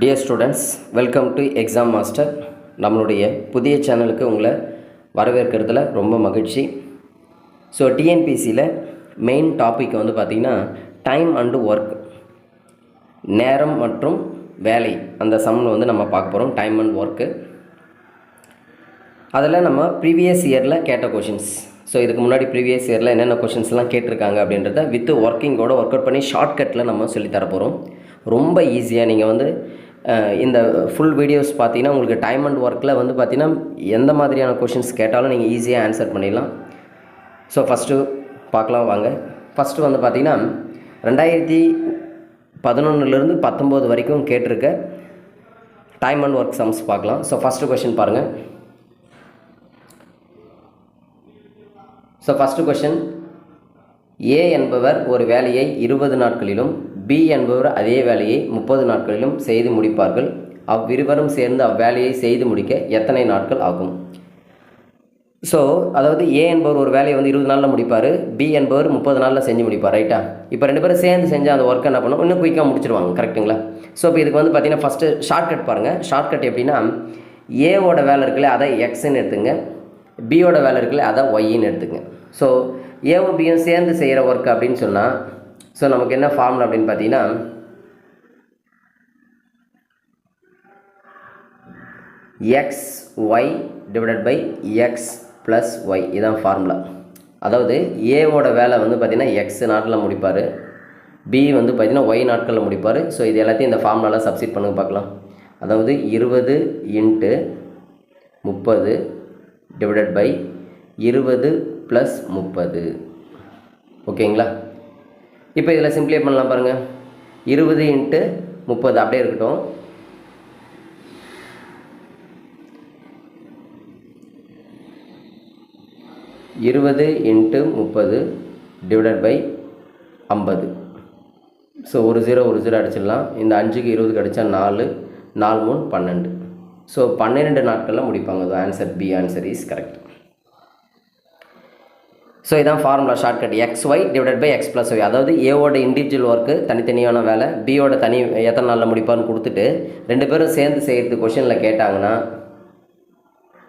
Dear students welcome to exam master நம்மளுடைய புதிய சேனலுக்கு உங்களை வரவேற்கிறதுல ரொம்ப மகிழ்ச்சி. ஸோ டிஎன்பிசியில் மெயின் டாபிக் வந்து பார்த்திங்கன்னா டைம் அண்டு ஒர்க் நேரம் மற்றும் வேலை. அந்த சம்மில் வந்து நம்ம பார்க்க போகிறோம் டைம் அண்ட் ஒர்க்கு அதில் நம்ம ப்ரீவியஸ் இயரில் கேட்ட கொஷின்ஸ் ஸோ இதுக்கு முன்னாடி ப்ரீவியஸ் இயரில் என்னென்ன கொஷின்ஸ்லாம் கேட்டிருக்காங்க அப்படின்றத வித் ஒர்க்கிங்கோட ஒர்க் அவுட் பண்ணி ஷார்ட்கட்டில் நம்ம சொல்லித்தர போகிறோம் ரொம்ப ஈஸியாக நீங்கள் வந்து இந்த ஃபுல் வீடியோஸ் பார்த்தீங்கன்னா உங்களுக்கு டைம் அண்ட் ஒர்க்கில் வந்து பார்த்தீங்கன்னா எந்த மாதிரியான கொஷின்ஸ் கேட்டாலும் நீங்கள் ஈஸியாக ஆன்சர் பண்ணிடலாம். ஸோ ஃபஸ்ட்டு பார்க்கலாம் வாங்க. ஃபஸ்ட்டு வந்து பார்த்தீங்கன்னா ரெண்டாயிரத்தி பதினொன்றுலேருந்து பத்தொம்போது வரைக்கும் கேட்டிருக்க டைம் அண்ட் ஒர்க் சம்ஸ் பார்க்கலாம். ஸோ ஃபஸ்ட்டு கொஷின் பாருங்கள் ஸோ ஃபஸ்ட்டு கொஷின் ஏ என்பவர் ஒரு வேலையை இருபது நாட்களிலும் பி என்பவர் அதே வேலையை முப்பது நாட்களிலும் செய்து முடிப்பார்கள். அவ்விருவரும் சேர்ந்து அவ்வேலையை செய்து முடிக்க எத்தனை நாட்கள் ஆகும்? ஸோ அதாவது ஏ என்பவர் ஒரு வேலையை வந்து இருபது நாளில் முடிப்பார். பி என்பவர் முப்பது நாளில் செஞ்சு முடிப்பார். ரைட்டா இப்போ ரெண்டு பேரும் சேர்ந்து செஞ்சு அந்த ஒர்க் என்ன பண்ணும்? இன்னும் குயிக்காக முடிச்சிருவாங்க. கரெக்ட்டுங்களா ஸோ இப்போ இதுக்கு வந்து பார்த்தீங்கன்னா ஃபஸ்ட்டு ஷார்ட்கட் பாருங்கள் ஷார்ட்கட் எப்படின்னா ஏவோட வேலை இருக்குல்ல அதை எக்ஸ்ன்னு எடுத்துங்க. பியோட வேலை இருக்குல்ல அதை ஒய்ன்னு எடுத்துங்க. ஸோ ஏவும் பியும் சேர்ந்து செய்கிற ஒர்க் அப்படின்னு சொன்னால் ஸோ நமக்கு என்ன ஃபார்முலா அப்படின்னு பார்த்தீங்கன்னா x y divided by x plus y இதான் ஃபார்முலா அதாவது ஏவோட வேலை வந்து பார்த்திங்கன்னா எக்ஸ் நாட்டில் முடிப்பார். பி வந்து பார்த்திங்கன்னா ஒய் நாட்களில் முடிப்பார். ஸோ இது எல்லாத்தையும் இந்த ஃபார்முலாவில் சப்ஸ்டிட் பண்ணுங்க பார்க்கலாம். அதாவது இருபது இன்ட்டு முப்பது டிவைடட் பை இருபது ப்ளஸ் முப்பது. ஓகேங்களா இப்போ இதில் சிம்பிளே பண்ணலாம் பாருங்கள் இருபது இன்ட்டு முப்பது அப்படியே இருக்கட்டும். இருபது இன்ட்டு முப்பது டிவைடட் பை ஐம்பது. ஸோ ஒரு ஜீரோ ஒரு ஜீரோ அடிச்சிடலாம். இந்த அஞ்சுக்கு இருபது கிடச்சா நாலு நாலு மூணு பன்னெண்டு. ஸோ பன்னிரெண்டு நாட்களில் முடிப்பாங்க. அது answer B answer is correct so இதான் formula shortcut x y divide by x plus y அதாவது ஏவோட இண்டிவிஜுவல் ஒர்க்கு தனித்தனியான வேலை பியோட தனி எத்தனை நாளில் முடிப்பான்னு கொடுத்துட்டு ரெண்டு பேரும் சேர்ந்து செய்கிறது கொஷனில் கேட்டாங்கன்னா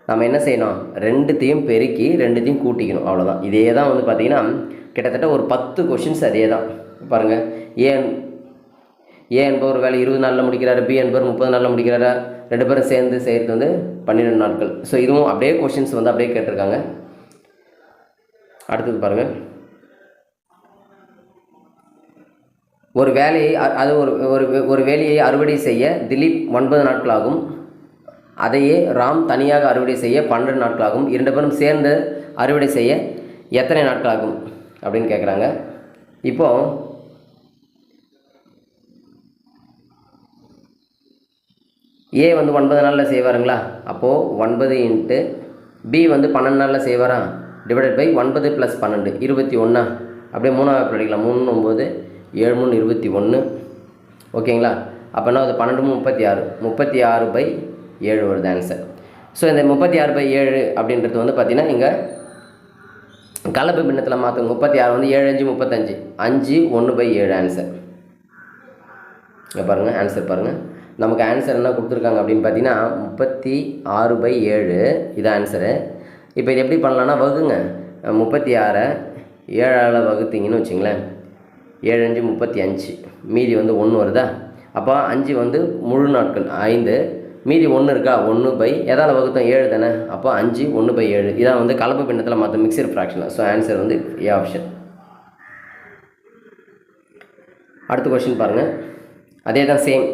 நம்ம என்ன செய்யணும்? ரெண்டுத்தையும் பெருக்கி ரெண்டுத்தையும் கூட்டிக்கணும். அவ்வளோதான் இதே தான் வந்து பார்த்திங்கன்னா கிட்டத்தட்ட ஒரு பத்து கொஷின்ஸ் அதே தான். பாருங்கள் ஏன் ஏ என்பவர் வேலை இருபது நாளில் முடிக்கிறாரு பி என்பவர் முப்பது நாளில் முடிக்கிறாரா? ரெண்டு பேரும் சேர்ந்து செய்கிறது வந்து பன்னிரெண்டு நாட்கள். ஸோ இதுவும் அப்படியே கொஷின்ஸ் வந்து அப்படியே கேட்டிருக்காங்க. அடுத்தது பாருங்கள் ஒரு வேலையை அது ஒரு ஒரு ஒரு வேலையை அறுவடை செய்ய திலீப் ஒன்பது நாட்களாகும். அதையே ராம் தனியாக அறுவடை செய்ய பன்னெண்டு நாட்களாகும். இரண்டு பேரும் சேர்ந்து அறுவடை செய்ய எத்தனை நாட்களாகும் அப்படின்னு கேட்குறாங்க இப்போ ஏ வந்து ஒன்பது நாளில் செய்வாருங்களா? அப்போது ஒன்பது இன்ட்டு பி வந்து பன்னெண்டு நாளில் செய்வாரா? டிவைடட் பை ஒன்பது ப்ளஸ் பன்னெண்டு இருபத்தி ஒன்றா அப்படியே மூணாவது படிக்கலாம் மூணு ஒம்பது ஏழு மூணு இருபத்தி ஒன்று ஓகேங்களா? அப்போனா அது பன்னெண்டு மூணு முப்பத்தி ஆறு. முப்பத்தி ஆறு பை ஏழு வருது ஆன்சர் ஸோ இந்த முப்பத்தி ஆறு பை ஏழு அப்படின்றது வந்து பார்த்திங்கன்னா இங்கே கலப்பு பின்னத்தில் மாற்றுங்க முப்பத்தி ஆறு வந்து ஏழு அஞ்சு முப்பத்தஞ்சு. அஞ்சு ஒன்று பை ஏழு ஆன்சர் இங்கே பாருங்கள் ஆன்சர் பாருங்கள் நமக்கு ஆன்சர் என்ன கொடுத்துருக்காங்க அப்படின்னு பார்த்தீங்கன்னா முப்பத்தி ஆறு பை ஏழு. இது ஆன்சரு இப்போ இது எப்படி பண்ணலான்னா வகுங்க. முப்பத்தி ஆறை ஏழால் வகுத்தீங்கன்னு வச்சுங்களேன். ஏழு அஞ்சு முப்பத்தி அஞ்சு. மீதி வந்து ஒன்று வருதா? அப்போ அஞ்சு வந்து முழு நாட்கள் ஐந்து. மீதி ஒன்று இருக்கா? ஒன்று பை எதால் வகுத்தோம்? ஏழு தானே? அப்போ அஞ்சு ஒன்று பை ஏழு. இதான் வந்து கலப்பு பின்னத்தில் மற்ற மிக்சர் ஃப்ராக்ஷன் ஸோ ஆன்சர் வந்து ஏ ஆப்ஷன் அடுத்த கொஷின் பாருங்கள் அதே தான் சேம்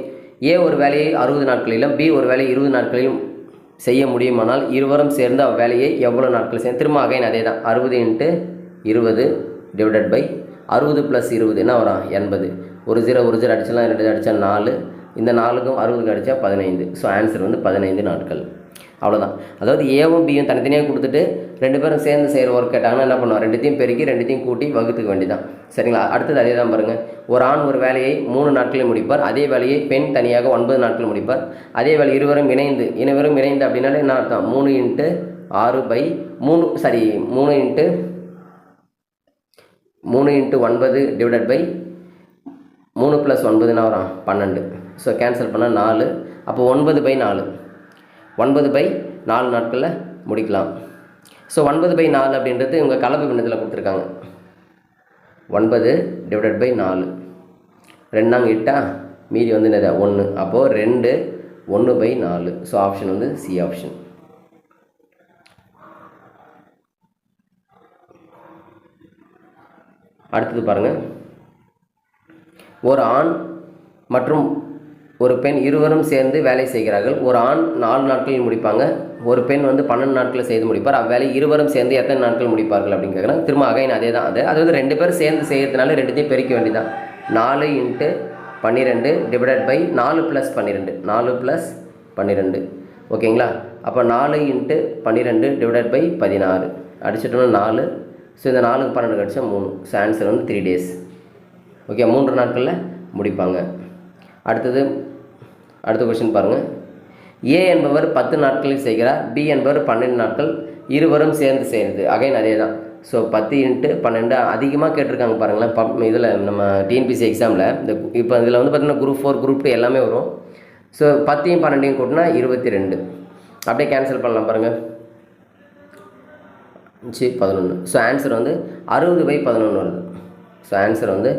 ஏ ஒரு வேலையை அறுபது நாட்களிலும் பி ஒரு வேலையை இருபது நாட்களிலும் செய்ய முடியுமானால் இருவரும் சேர்ந்து அவ்வேலையை எவ்வளோ நாட்கள் செய்யும் திரும்ப அகைன் அதே தான் அறுபது இன்ட்டு இருபது டிவைடட் பை அறுபது ப்ளஸ் இருபது என்ன வரும்? எண்பது. ஒரு ஜீரோ ஒரு ஜீரோ அடிச்சலாம் ரெண்டு அடித்தா நாலு. இந்த நாலுக்கும் அறுபதுக்கு அடித்தா பதினைந்து. ஸோ ஆன்சர் வந்து பதினைந்து நாட்கள். அவ்வளோதான் அதாவது ஏவும் பியும் தனித்தனியாக கொடுத்துட்டு ரெண்டு பேரும் சேர்ந்து செய்கிற ஒர்க் கேட்டாங்கன்னா என்ன பண்ணுவோம் ரெண்டுத்தையும் பெருக்கி ரெண்டுத்தையும் கூட்டி வகுத்துக்க வேண்டியதான் சரிங்களா? அடுத்தது அதே தான் பாருங்கள் ஒரு ஆண் ஒரு வேலையை மூணு நாட்களில் முடிப்பார். அதே வேலையை பெண் தனியாக ஒன்பது நாட்கள் முடிப்பார். அதே வேலை இருவரும் இணைந்து இருவரும் இணைந்து அப்படின்னாலே என்ன அர்த்தம்? மூணு இன்ட்டு ஆறு பை மூணு சாரி மூணு இன்ட்டு மூணு இன்ட்டு ஒன்பது டிவைடட் பை மூணு ப்ளஸ் ஒன்பதுனா வரும் பன்னெண்டு. ஸோ கேன்சல் பண்ணால் நாலு. அப்போ ஒன்பது பை நாலு. ஒன்பது பை நாலு நாட்களில் முடிக்கலாம். ஸோ ஒன்பது பை நாலு அப்படின்றது இவங்க கலப்பு பின்னத்தில் கொடுத்துருக்காங்க. ஒன்பது டிவைடட் பை நாலு. ரெண்டாங்க இட்டா மீதி வந்து நிறையா ஒன்று அப்போது ரெண்டு ஒன்று பை நாலு. ஸோ ஆப்ஷன் வந்து சி ஆப்ஷன் அடுத்தது பாருங்கள் ஒரு ஆண் மற்றும் ஒரு பெண் இருவரும் சேர்ந்து வேலை செய்கிறார்கள். ஒரு ஆண் நாலு நாட்களில் முடிப்பாங்க. ஒரு பெண் வந்து பன்னெண்டு நாட்களில் செய்து முடிப்பார். அவ்வேலை இருவரும் சேர்ந்து எத்தனை நாட்கள் முடிப்பார்கள் அப்படின்னு கேட்குறாங்க திரும்ப அகைன் அதே தான் அது. வந்து ரெண்டு பேரும் சேர்ந்து செய்கிறதுனால ரெண்டுத்தையும் பெருக்க வேண்டியதான் நாலு இன்ட்டு பன்னிரெண்டு டிவைடட் பை நாலு ப்ளஸ் பன்னிரெண்டு. நாலு ப்ளஸ் பன்னிரெண்டு. ஓகேங்களா? அப்போ நாலு இன்ட்டு பன்னிரெண்டு டிவைடட் பை பதினாறு. அடிச்சிட்டோம்னா நாலு. ஸோ இந்த நாலுக்கு பன்னெண்டு கடிச்சா மூணு. ஸோ ஆன்சர் வந்து த்ரீ டேஸ் ஓகே மூன்று நாட்களில் முடிப்பாங்க. அடுத்தது அடுத்த கொஷின் பாருங்கள் ஏ என்பவர் பத்து நாட்களில் செய்கிறார். பி என்பவர் பன்னெண்டு நாட்கள் இருவரும் சேர்ந்து செய்கிறது. அகைன் அதே தான் ஸோ பத்து இன்ட்டு பன்னெண்டு அதிகமாக கேட்டிருக்காங்க பாருங்களேன். பப் இதில் நம்ம டிஎன்பிசி எக்ஸாமில் இந்த இப்போ இதில் வந்து பார்த்திங்கன்னா குரூப் ஃபோர் குரூப் டூ எல்லாமே வரும். ஸோ பத்தையும் பன்னெண்டையும் கூட்டினா இருபத்தி ரெண்டு அப்படியே கேன்சல் பண்ணலாம் பாருங்கள் சி பதினொன்று ஸோ ஆன்சர் வந்து அறுபது பை பதினொன்று வருது. ஸோ ஆன்சர் வந்து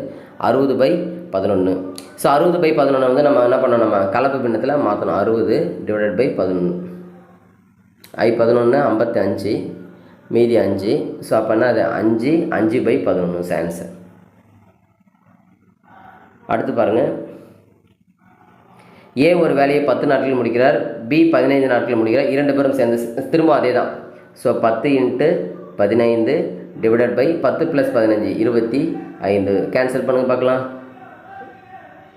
அறுபது பை பதினொன்று ஸோ அறுபது பை பதினொன்று வந்து நம்ம என்ன பண்ணோம் நம்ம கலப்பு பின்னத்தில் மாற்றணும் அறுபது டிவைடட் பை பதினொன்று ஐ பதினொன்று ஐம்பத்தி அஞ்சு மீதி அஞ்சு. ஸோ அப்போனா அது? அஞ்சு அஞ்சு பை பதினொன்று சான்சர் அடுத்து பாருங்கள் ஏ ஒரு வேலையை பத்து நாட்களில் முடிக்கிறார். பி பதினைந்து நாட்களில் முடிக்கிறார். இரண்டு பேரும் சேர்ந்து திரும்ப அதே தான் ஸோ பத்து இன்ட்டு பதினைந்து டிவைடட் பை பத்து ப்ளஸ் பதினஞ்சு இருபத்தி ஐந்து. கேன்சல் பண்ணுங்கள் பார்க்கலாம்.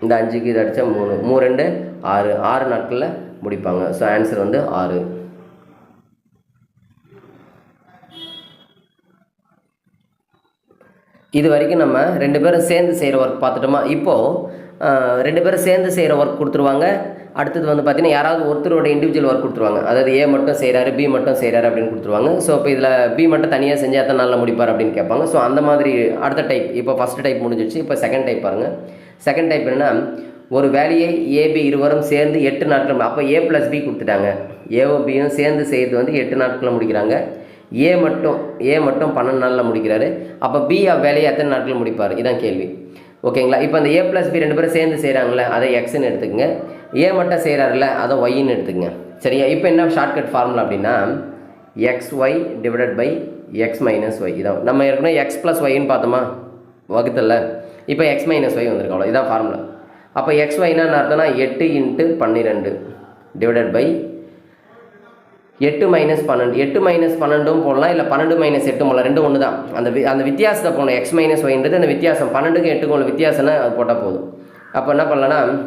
இந்த அஞ்சுக்கு இது அடித்தா மூணு. மூணு ரெண்டு ஆறு. ஆறு நாட்களில் முடிப்பாங்க. ஸோ ஆன்சர் வந்து ஆறு. இது வரைக்கும் நம்ம ரெண்டு பேரும் சேர்ந்து செய்கிற ஒர்க் பார்த்துட்டோமா? இப்போது ரெண்டு பேரும் சேர்ந்து செய்கிற ஒர்க் கொடுத்துருவாங்க. அடுத்தது வந்து பார்த்தீங்கன்னா யாராவது ஒருத்தரோட இண்டிவிஜுவல் ஒர்க் கொடுத்துருவாங்க. அதாவது ஏ மட்டும் செய்கிறாரு பி மட்டும் செய்கிறாரு அப்படின்னு கொடுத்துருவாங்க. ஸோ இப்போ இதில் பி மட்டும் தனியாக செஞ்சு தான் நாளில் முடிப்பார் அப்படின்னு கேட்பாங்க. ஸோ அந்த மாதிரி அடுத்த டைப் இப்போ ஃபஸ்ட் டைப் முடிஞ்சிடுச்சு இப்போ செகண்ட் டைப் பாருங்கள் செகண்ட் டைப் என்னென்னா ஒரு வேலையை ஏபி இருவரும் சேர்ந்து எட்டு நாட்கள் அப்போ ஏ ப்ளஸ் பி கொடுத்துட்டாங்க. ஏவும் பியும் சேர்ந்து செய்கிறது வந்து எட்டு நாட்களில் முடிக்கிறாங்க. ஏ மட்டும் ஏ மட்டும் பன்னெண்டு நாளில் முடிக்கிறாரு. அப்போ பி வேலையை எத்தனை நாட்களில் முடிப்பார்? இதான் கேள்வி. ஓகேங்களா? இப்போ அந்த ஏ ப்ளஸ் பி ரெண்டு பேரும் சேர்ந்து செய்கிறாங்களே அதை எக்ஸ்ன்னு எடுத்துக்கங்க. ஏ மட்டும் செய்கிறாருல அதை ஒய்ன்னு எடுத்துக்கங்க. சரியா? இப்போ என்ன ஷார்ட்கட் ஃபார்முலா அப்படின்னா x y divided by x minus y இதான். நம்ம ஏற்கனவே எக்ஸ் ப்ளஸ் ஒய்ன்னு பார்த்தோமா? வகுத்தல்ல. இப்போ எக்ஸ் மைனஸ் ஒய் வந்திருக்கு அவ்வளோ இதான் ஃபார்முலா அப்போ எக்ஸ் ஒய்னா அர்த்தம்னா எட்டு இன்ட்டு பன்னிரெண்டு டிவைடட் பை எட்டு மைனஸ் பன்னெண்டு. எட்டு மைனஸ் பன்னெண்டும் போடலாம் இல்லை பன்னெண்டு மைனஸ் எட்டும் போடலாம். ரெண்டும் ஒன்று தான் அந்த வி- அந்த வித்தியாசத்தை போடணும். எக்ஸ் மைனஸ் ஒய்ன்றது அந்த வித்தியாசம். பன்னெண்டுக்கும் எட்டுக்கும் உள்ள வித்தியாசம்னா அது போட்டால் போதும். அப்போ என்ன பண்ணலான்னா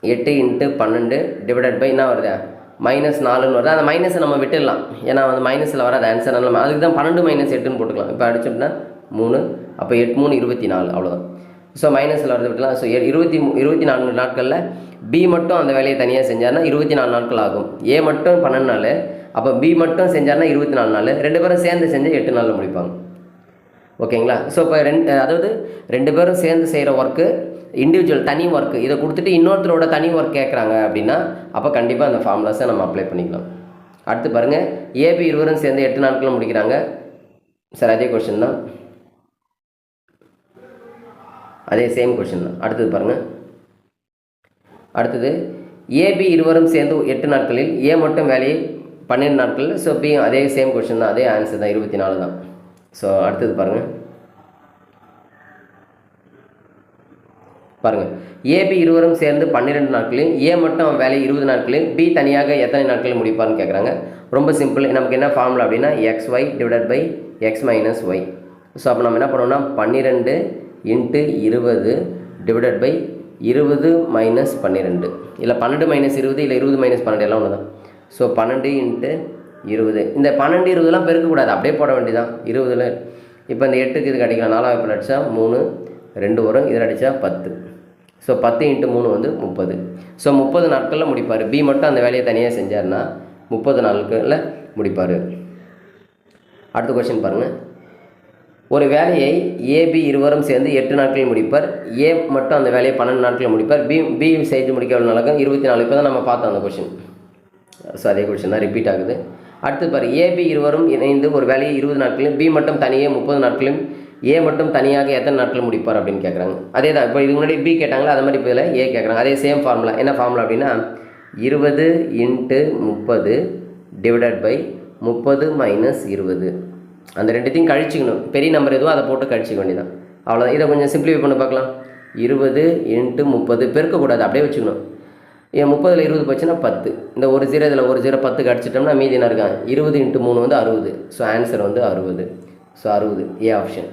எட்டு இன்ட்டு பன்னெண்டு டிவைடட் பை என்ன வருது? மைனஸ் நாலுன்னு வருது. அந்த மைனஸை நம்ம விட்டுடலாம். ஏன்னா வந்து மைனஸில் வராது. ஆன்சர் நம்ம அதுக்கு தான் பன்னெண்டு மைனஸ் எட்டுன்னு போட்டுக்கலாம். இப்போ அடிச்சோம்னா மூணு அப்போ எட்டு மூணு இருபத்தி நாலு அவ்வளோதான் ஸோ மைனஸில் வரது விட்டுலாம் ஸோ இருபத்தி மூ- இருபத்தி நான்கு நாட்களில் பி மட்டும் அந்த வேலையை தனியாக செஞ்சார்னா இருபத்தி நாலு நாட்கள் ஆகும். ஏ மட்டும் பன்னெண்டு நாள் அப்போ பி மட்டும் செஞ்சார்னா இருபத்தி நாலு நாள். ரெண்டு பேரும் சேர்ந்து செஞ்சால் எட்டு நாளில் முடிப்பாங்க. ஓகேங்களா? ஸோ இப்போ ரெண்டு அதாவது ரெண்டு பேரும் சேர்ந்து செய்கிற ஒர்க்கு இண்டிவிஜுவல் தனி ஒர்க்கு இதை கொடுத்துட்டு இன்னொருத்தரோட தனி ஒர்க் கேட்குறாங்க அப்படின்னா அப்போ கண்டிப்பாக அந்த ஃபார்முலாஸை நம்ம அப்ளை பண்ணிக்கலாம். அடுத்து பாருங்கள் ஏபி இருவரும் சேர்ந்து எட்டு நாட்களில் முடிக்கிறாங்க. சார் அதே கொஷின் தான். அதே சேம் கொஷின் தான். அடுத்தது பாருங்கள் அடுத்தது ஏபி இருவரும் சேர்ந்து எட்டு நாட்களில் ஏ மட்டும் வேலையை பன்னெண்டு நாட்களில் ஸோ பி அதே சேம் கொஷின் தான் அதே ஆன்சர் தான் இருபத்தி நாலு தான். ஸோ அடுத்தது பாருங்கள் பாருங்கள் ஏபி இருவரும் சேர்ந்து பன்னிரெண்டு நாட்களையும் ஏ மட்டும் வேலை இருபது நாட்களையும் பி தனியாக எத்தனை நாட்களில் முடிப்பார்னு கேட்குறாங்க ரொம்ப சிம்பிள் நமக்கு என்ன ஃபார்முலா அப்படின்னா x y divided by x minus y so அப்போ நம்ம என்ன பண்ணுவோம்னா பன்னிரெண்டு இன்ட்டு இருபது டிவைடட் பை இருபது மைனஸ் பன்னிரெண்டு. இல்லை பன்னெண்டு மைனஸ் இருபது இல்லை இருபது மைனஸ் பன்னெண்டு எல்லாம் ஒன்று தான் ஸோ பன்னெண்டு இன்ட்டு இருபது. இந்த பன்னெண்டு இருபதுலாம் பெருக்கக்கூடாது. அப்படியே போட வேண்டியதான் இருபதில் இப்போ இந்த எட்டுக்கு இதுக்கு அடிக்கலாம் நாலாவது இப்போ அடித்தா மூணு ரெண்டு வரும். இதில் அடித்தா பத்து. ஸோ பத்து இன்ட்டு மூணு வந்து முப்பது. ஸோ முப்பது நாட்களில் முடிப்பார். பி மட்டும் அந்த வேலையை தனியாக செஞ்சார்னா முப்பது நாட்களில் முடிப்பார். அடுத்த கொஸ்டின் பாருங்கள் ஒரு வேலையை ஏபி இருவரும் சேர்ந்து எட்டு நாட்களில் முடிப்பர். ஏ மட்டும் அந்த வேலையை பன்னெண்டு நாட்களில் முடிப்பார். பி பி செய்து முடிக்க எவ்வளோ நடக்கும் இருபத்தி நாலு. இப்போ தான் நம்ம பார்த்தோம் அந்த கொஷின் ஸோ அதே கொஷின் தான் ரிப்பீட் ஆகுது. அடுத்து பாரு. ஏபி இருவரும் இணைந்து ஒரு வேலையை இருபது நாட்களிலும் பி மட்டும் தனியே முப்பது நாட்களிலும் ஏ மட்டும் தனியாக எத்தனை நாட்கள் முடிப்பார் அப்படின்னு கேட்குறாங்க அதே தான். இப்போ இதுக்கு முன்னாடி பி கேட்டாங்களா? அது மாதிரி இப்போ இதில் ஏ கேட்குறாங்க அதே சேம் ஃபார்முலா என்ன ஃபார்முலா அப்படின்னா இருபது இன்ட்டு முப்பது டிவைடட் பை முப்பது மைனஸ் இருபது. அந்த ரெண்டுத்தையும் கழிச்சிக்கணும். பெரிய நம்பர் எதுவோ அதை போட்டு கழிச்சிக்க வேண்டியதான் அவ்வளோதான் இதை கொஞ்சம் சிம்பிளிஃபை பண்ணி பார்க்கலாம். இருபது இன்ட்டு முப்பது பெருக்கக்கூடாது அப்படியே வச்சுக்கணும். ஏன் முப்பதில் இருபது போச்சுன்னா பத்து. இந்த ஒரு ஜீரோ இதில் ஒரு ஜீரோ பத்து அடிச்சிட்டோம்னா மீதி என்ன இருக்கான் இருபது இன்ட்டு மூணு வந்து அறுபது. ஸோ ஆன்சர் வந்து அறுபது. ஸோ அறுபது. ஏ ஆப்ஷன்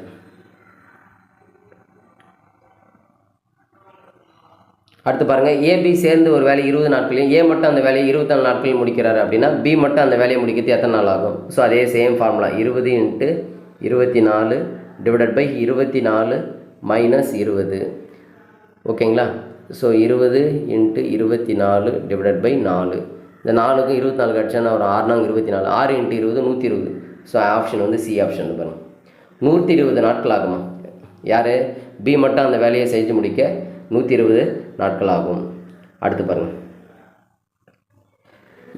அடுத்து பாருங்கள் ஏபி சேர்ந்து ஒரு வேலையை இருபது நாட்களையும் ஏ மட்டும் அந்த வேலையை இருபத்தாலு நாட்களில் முடிக்கிறாரு அப்படின்னா பி மட்டும் அந்த வேலையை முடிக்கிறது எத்தனை நாள் ஆகும்? ஸோ அதே சேம் ஃபார்முலா இருபது இன்ட்டு இருபத்தி நாலு டிவைடட் பை இருபத்தி நாலு மைனஸ் இருபது. ஓகேங்களா ஸோ இருபது இன்ட்டு இருபத்தி நாலு டிவைடட் பை நாலு. இந்த நாலுக்கும் இருபத்தி நாலு கிடச்சா ஒரு ஆறு நாங்கள் இருபத்தி நாலு. ஆறு இன்ட்டு இருபது நூற்றி இருபது. ஸோ ஆப்ஷன் வந்து சி ஆப்ஷன் பாருங்கள் நூற்றி இருபது நாட்கள் ஆகுமா? யார்? பி மட்டும் அந்த வேலையை செஞ்சு முடிக்க நூற்றி இருபது நாட்கள் ஆகும் அடுத்து பாருங்கள்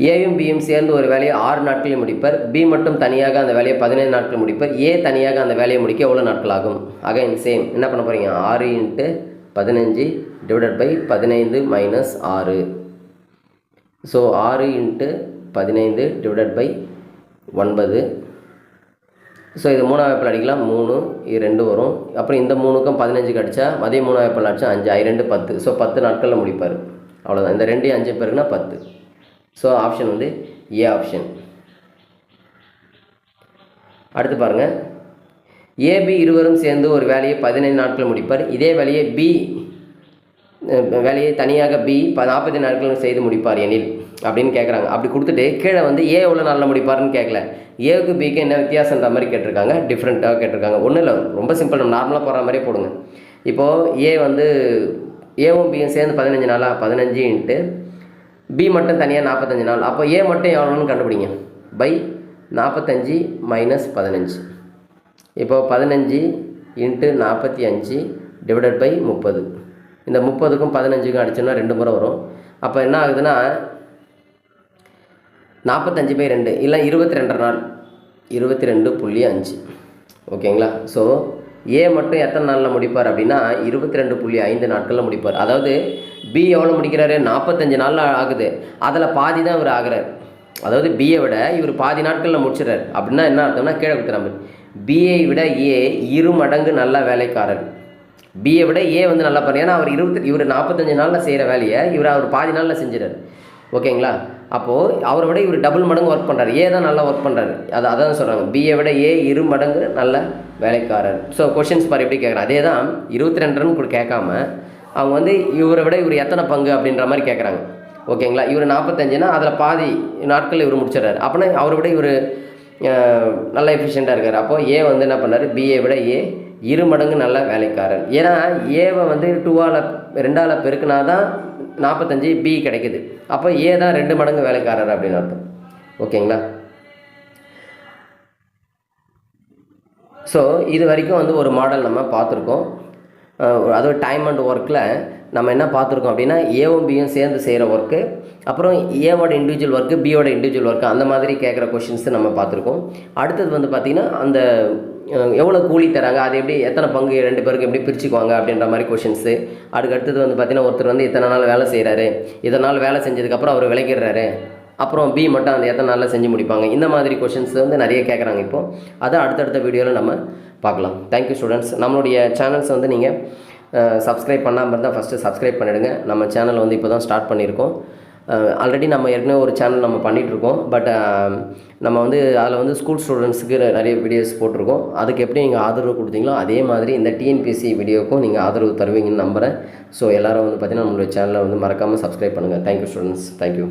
ஏயும் பியும் சேர்ந்து ஒரு வேலையை ஆறு நாட்களில் முடிப்பர். பி மட்டும் தனியாக அந்த வேலையை பதினைந்து நாட்கள் முடிப்பர். ஏ தனியாக அந்த வேலையை முடிக்க எவ்வளோ நாட்கள் ஆகும் அகைன் சேம் என்ன பண்ண போகிறீங்க ஆறு இன்ட்டு பதினஞ்சு டிவைடட் பை பதினைந்து மைனஸ் ஆறு. ஸோ ஆறு இன்ட்டு பதினைந்து டிவைடட் பை ஒன்பது. ஸோ இது மூணாவது வேப்பில் அடிக்கலாம். மூணு ரெண்டு வரும். அப்புறம் இந்த மூணுக்கும் பதினஞ்சுக்கு அடித்தா அதே மூணாவது வேப்பில் அடித்தா அஞ்சு ஐ ரெண்டு பத்து. ஸோ பத்து நாட்களில் முடிப்பார். அவ்வளோதான் இந்த ரெண்டையும் அஞ்சு பேருக்குன்னா பத்து. ஸோ ஆப்ஷன் வந்து ஏ ஆப்ஷன் அடுத்து பாருங்கள் ஏபி இருவரும் சேர்ந்து ஒரு வேலையை பதினைந்து நாட்கள் முடிப்பார். இதே வேலையை பி வேலையை தனியாக பி ப நாற்பத்தி நாட்கள் செய்து முடிப்பார் எனில் அப்படின்னு கேட்குறாங்க அப்படி கொடுத்துட்டு கீழே வந்து ஏ எவ்வளோ நாளில் முடிப்பார்னு கேட்கல ஏவுக்கு பிக்கு என்ன வித்தியாசன்ற மாதிரி கேட்டிருக்காங்க. டிஃப்ரெண்ட்டாக கேட்டிருக்காங்க. ஒன்றும் இல்லை. ரொம்ப சிம்பிள் நம்ம நார்மலாக போடுற மாதிரியே போடுங்க. இப்போது ஏ வந்து ஏவும் பியும் சேர்ந்து பதினஞ்சு நாளாக பதினஞ்சு இன்ட்டு பி மட்டும் தனியாக நாற்பத்தஞ்சு நாள். அப்போ ஏ மட்டும் எவ்வளோன்னு கண்டுபிடிங்க. பை நாற்பத்தஞ்சு மைனஸ் பதினஞ்சு. இப்போ பதினஞ்சு இன்ட்டு நாற்பத்தி அஞ்சு டிவைடட் பை முப்பது. இந்த முப்பதுக்கும் பதினஞ்சுக்கும் அடிச்சோம்னா ரெண்டு முறை வரும். அப்போ என்ன ஆகுதுன்னா நாற்பத்தஞ்சு பை ரெண்டு இல்லை இருபத்தி ரெண்டரை நாள். இருபத்தி ரெண்டு புள்ளி அஞ்சு. ஓகேங்களா? ஸோ ஏ மட்டும் எத்தனை நாளில் முடிப்பார் அப்படின்னா இருபத்தி ரெண்டு புள்ளி ஐந்து நாட்களில் முடிப்பார். அதாவது பி எவ்வளோ முடிக்கிறாரு? நாற்பத்தஞ்சு நாளில் ஆகுது. அதில் பாதி தான் இவர் ஆகிறார். அதாவது பிஏ விட இவர் பாதி நாட்களில் முடிச்சிடறாரு. அப்படின்னா என்ன அர்த்தம்னா கீழே கொடுத்துறாங்க பிஏ விட ஏ இரு மடங்கு நல்ல வேலைக்காரர். பிஏ விட ஏ வந்து நல்லா பண்ணு. ஏன்னா அவர் இருபத்தி இவர் நாற்பத்தஞ்சு நாளில் செய்கிற வேலையை இவர் அவர் பாதி நாளில் செஞ்சிடறாரு. ஓகேங்களா? அப்போது அவரை விட இவர் டபுள் மடங்கு ஒர்க் பண்ணுறாரு ஏ தான் நல்லா ஒர்க் பண்ணுறாரு அது அதான் சொல்கிறாங்க பிஏ விட ஏ இரு மடங்கு நல்ல வேலைக்காரர். ஸோ கொஷின்ஸ் பாரு எப்படி கேட்குறேன் அதே தான் இருபத்தி ரெண்டு ரன் கூட கேட்காம அவங்க வந்து இவரை விட இவர் எத்தனை பங்கு அப்படின்ற மாதிரி கேட்குறாங்க ஓகேங்களா இவர் நாற்பத்தஞ்சுனா அதில் பாதி நாட்கள் இவர் முடிச்சிடுறாரு. அப்படின்னா அவரை விட இவர் நல்ல எஃபிஷியண்ட்டாக இருக்கார். அப்போது ஏ வந்து என்ன பண்ணார்? பிஏ விட ஏ இரு மடங்கு நல்ல வேலைக்காரர். ஏன்னா ஏவை வந்து டூவால் ரெண்டால் பெருக்குனா தான் நாற்பத்தஞ்சு பி கிடைக்குது. அப்போ ஏ தான் ரெண்டு மடங்கு வேலைக்காரர் அப்படின்னு அர்த்தம். ஓகேங்களா? ஸோ இது வரைக்கும் வந்து ஒரு மாடல் நம்ம பார்த்துருக்கோம். அதுவும் டைம் அண்ட் ஒர்க்கில் நம்ம என்ன பார்த்துருக்கோம் அப்படின்னா ஏவும் பியும் சேர்ந்து செய்கிற ஒர்க்கு அப்புறம் ஏவோட இண்டிவிஜுவல் ஒர்க்கு பியோட இண்டிவிஜுவல் ஒர்க்கு அந்த மாதிரி கேட்குற கொஷின்ஸ் நம்ம பார்த்துருக்கோம். அடுத்தது வந்து பார்த்திங்கன்னா அந்த எவ்வளோ கூலி தராங்க? அது எப்படி எத்தனை பங்கு ரெண்டு பேருக்கு எப்படி பிரிச்சுக்குவாங்க அப்படின்ற மாதிரி கொஷின்ஸு அதுக்கு அடுத்தது வந்து பார்த்திங்கன்னா ஒருத்தர் வந்து இத்தனை நாள் வேலை செய்கிறாரு இத்தனை நாள் வேலை செஞ்சதுக்கப்புறம் அவர் விளக்கிடுறாரு அப்புறம் பி மட்டும் அந்த எத்தனை நாளில் செஞ்சு முடிப்பாங்க. இந்த மாதிரி கொஷின்ஸ் வந்து நிறைய கேட்குறாங்க இப்போது அதை அடுத்தடுத்த வீடியோவில் நம்ம பார்க்கலாம். தேங்க்யூ ஸ்டூடெண்ட்ஸ் நம்மளுடைய சேனல்ஸ் வந்து நீங்கள் சப்ஸ்கிரைப் பண்ணாமல் இருந்தால் ஃபஸ்ட்டு சப்ஸ்கிரைப் பண்ணிவிடுங்க நம்ம சேனல் வந்து இப்போ தான் ஸ்டார்ட் பண்ணியிருக்கோம். ஆல்ரெடி நம்ம ஏற்கனவே ஒரு சேனல் நம்ம பண்ணிகிட்ருக்கோம் பட் நம்ம வந்து அதில் வந்து ஸ்கூல் ஸ்டூடெண்ட்ஸுக்கு நிறைய வீடியோஸ் போட்டிருக்கோம். அதுக்கு எப்படி நீங்கள் ஆதரவு கொடுத்தீங்களோ அதே மாதிரி இந்த டிஎன்பிஎஸ்சி வீடியோக்கும் நீங்கள் ஆதரவு தருவீங்கன்னு நம்புகிறேன் ஸோ எல்லோரும் வந்து பார்த்திங்கன்னா நம்மளுடைய சேனலை வந்து மறக்காமல் சப்ஸ்கிரைப் பண்ணுங்கள் தேங்க்யூ ஸ்டூடெண்ட்ஸ் தேங்க்யூ